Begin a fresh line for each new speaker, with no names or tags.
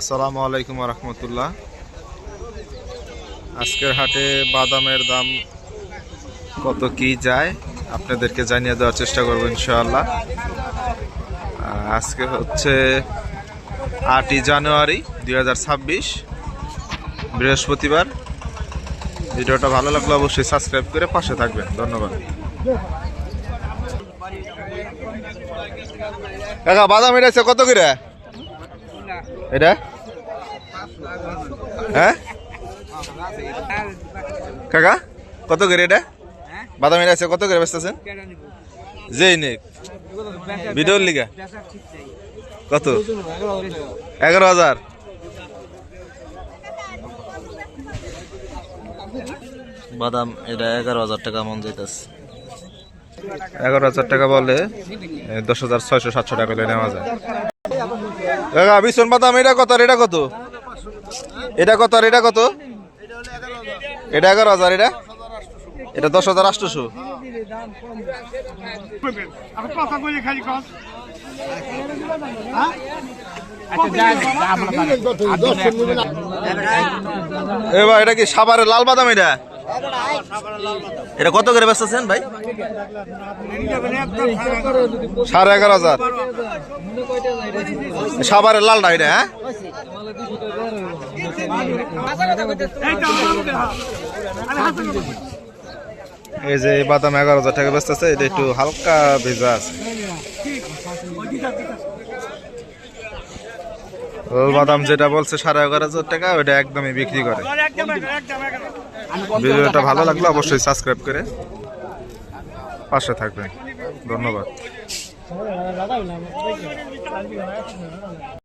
আসসালামু আলাইকুম রহমতুল্লাহ। আজকের হাটে বাদামের দাম কত কি যায় আপনাদেরকে জানিয়ে দেওয়ার চেষ্টা করব ইনশাআল্লাহ। আহ, আজকে হচ্ছে আটই জানুয়ারি দুই হাজার ছাব্বিশ বৃহস্পতিবার। ভিডিওটা ভালো লাগলে অবশ্যই সাবস্ক্রাইব করে পাশে থাকবেন। ধন্যবাদ। কাকা বাদাম এটা কত করে? এটা? হ্যাঁ? কাকা, কত করে এটা? বাদাম এটা আছে, কত করে বেচতেছেন? যেই নেক। ভিডিওর লিগা? কত? এগারো হাজার। বাদাম, এটা এগারো হাজার টাকা মন যেতেছে এগারো হাজার টাকা বলে, দশ হাজার ছয়শো সাতশো টাকা নেওয়া যায়। কাকা বিছন বাদাম এটা কত এটা কত? এটা কত এটা কত? এটা এগারো হাজার, এটা? এটা দশ হাজার আটশোশো এবার এটা কি সাভারের লাল বাদাম এটা? এটা কত করে বেচতেছেন ভাই? সাড়ে এগারো হাজার। সাভারের লালটা এটা হ্যাঁ? এই যে বাদাম এগারো হাজার টাকা বেচতেছে এটা একটু হালকা ভেজা আছে। বাদাম যেটা বলছে সাড়ে এগারো হাজার টাকা, ওইটা একদমই বিক্রি করে। ভিডিওটা ভালো লাগল অবশ্যই সাবস্ক্রাইব করে পাশে থাকবেন। ধন্যবাদ।